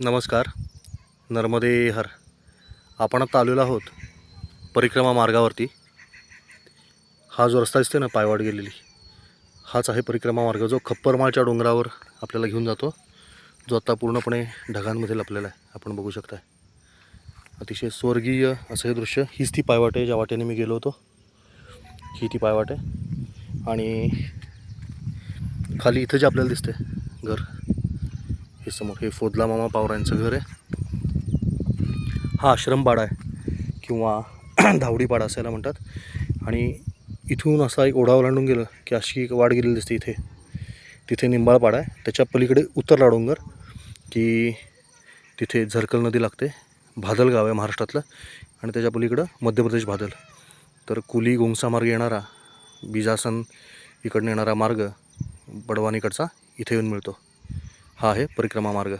नमस्कार. नर्मदे हर. आपण आता आलेलो आहोत परिक्रमा मार्गावरती. हा जो रस्ता दिसते ना पायवाट गेलेली. हाच आहे परिक्रमा मार्ग जो खप्परमाळच्या डोंगरावर आपल्याला घेऊन जातो. जो आता पूर्णपणे ढगांमध्ये लपलेला आहे आपण बघू शकताय. अतिशय स्वर्गीय असं हे दृश्य. हीच ती पायवाट आहे ज्या वाटेने मी गेलो होतो. ही ती पायवाट आहे. आणि खाली इथं जे आपल्याला दिसते घर हे समोर हे फोदला मामा पावरांचं घर आहे. हा आश्रमपाडा आहे किंवा धावडीपाडा असायला म्हणतात. आणि इथून असा एक ओढा ओलांडून गेलं की अशी एक वाट गेलेली दिसते इथे. तिथे निंबाळपाडा आहे. त्याच्या पलीकडे उतरला डोंगर की तिथे झरकल नदी लागते. भादल गाव आहे महाराष्ट्रातलं. आणि त्याच्या पलीकडं मध्य प्रदेश भादल. तर कुली गोंगसा मार्ग येणारा बिजासन इकडनं येणारा मार्ग बडवानीकडचा इथे येऊन मिळतो. हा आहे परिक्रमा मार्ग.